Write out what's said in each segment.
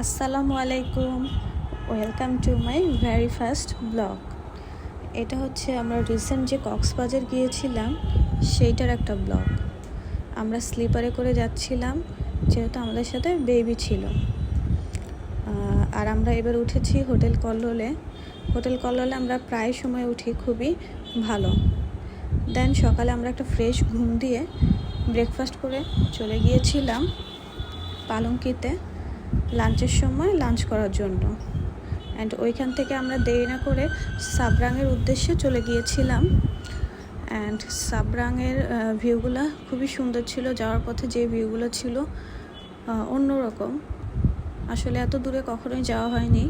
আসসালামু আলাইকুম। Welcome to my very first blog এটা হচ্ছে আমরা রিসেন্ট যে কক্সবাজার গিয়েছিলাম, সেইটার একটা ব্লগ আমরা স্লিপারে করে যাচ্ছিলাম, যেহেতু আমাদের সাথে বেবি ছিল। আর আমরা এবার উঠেছি হোটেল কল্লোলে। হোটেল কল্লোলে আমরা প্রায় সময় উঠি, খুবই ভালো। দেন সকালে আমরা একটা ফ্রেশ ঘুম দিয়ে ব্রেকফাস্ট করে চলে গিয়েছিলাম পালঙ্কিতে। লাঞ্চের সময় লাঞ্চ করার জন্য। অ্যান্ড ওইখান থেকে আমরা দেরি না করে সাবরাঙের উদ্দেশ্যে চলে গিয়েছিলাম। অ্যান্ড সাবরাঙের ভিউগুলো খুবই সুন্দর ছিল, যাওয়ার পথে যে ভিউগুলো ছিল অন্যরকম। আসলে এত দূরে কখনোই যাওয়া হয়নি।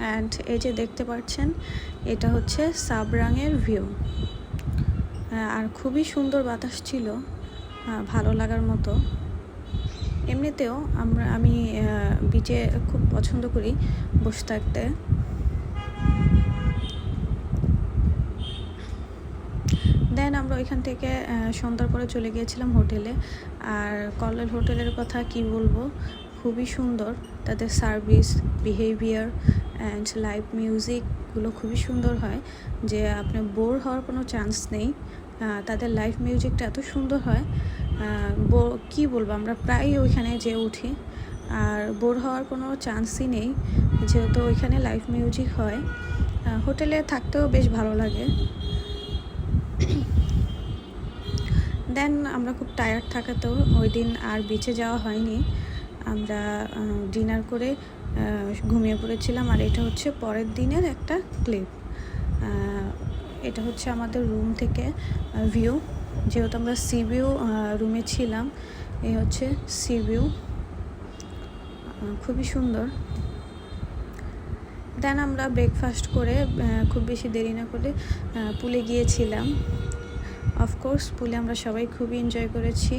অ্যান্ড এই যে দেখতে পাচ্ছেন, এটা হচ্ছে সাবরাঙের ভিউ আর খুবই সুন্দর বাতাস ছিল ভালো লাগার মতো। এমনিতেও আমরা, আমি বিচে খুব পছন্দ করি বসে থাকতে। দেন আমরা ওইখান থেকে সন্ধ্যার পরে চলে গিয়েছিলাম হোটেলে। আর কলের হোটেলের কথা কি বলব? খুবই সুন্দর। তাদের সার্ভিস বিহেভিয়ার অ্যান্ড লাইভ মিউজিকগুলো খুবই সুন্দর হয়। যে আপনার বোর হওয়ার কোনো চান্স নেই। তাদের লাইভ মিউজিকটা এত সুন্দর হয়। কি বলব, আমরা প্রায়ই ওইখানে যে উঠি। আর বোর হওয়ার কোনো চান্সই নেই, যেহেতু ওইখানে লাইভ মিউজিক হয়। হোটেলে থাকতেও বেশ ভালো লাগে। দেন আমরা খুব টায়ার্ড থাকাতেও ওই দিন আর বিচে যাওয়া হয়নি। আমরা ডিনার করে ঘুমিয়ে পড়েছিলাম। আর এটা হচ্ছে পরের দিনের একটা ক্লিপ এটা হচ্ছে আমাদের রুম থেকে ভিউ যেহেতু আমরা সি ভিউ রুমে ছিলাম, এই হচ্ছে সি ভিউ খুবই সুন্দর। দেন আমরা ব্রেকফাস্ট করে খুব বেশি দেরি না করে পুলে গিয়েছিলাম। অফকোর্স পুলে আমরা সবাই খুবই এনজয় করেছি।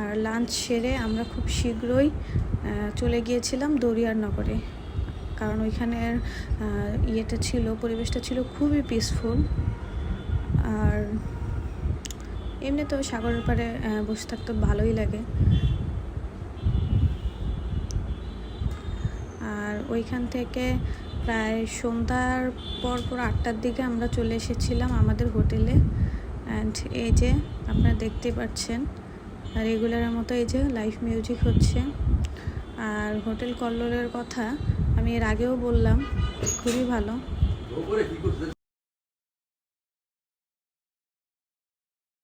আর লাঞ্চ সেরে আমরা খুব শীঘ্রই চলে গিয়েছিলাম দরিয়ার নগরে। কারণ ওইখানের ইয়েটা ছিল, পরিবেশটা ছিল খুবই পিসফুল আর এমনিতেও সাগরের পাড়ে বসে থাকতে ভালোই লাগে। আর ওইখান থেকে প্রায় সন্ধ্যার পর পর আটটার দিকে আমরা চলে এসেছিলাম আমাদের হোটেলে। অ্যান্ড এই যে আপনারা দেখতে পাচ্ছেন রেগুলারের মতো এই যে লাইভ মিউজিক হচ্ছে। আর হোটেল কল্লোলের কথা আমি এর আগেও বললাম, খুবই ভালো।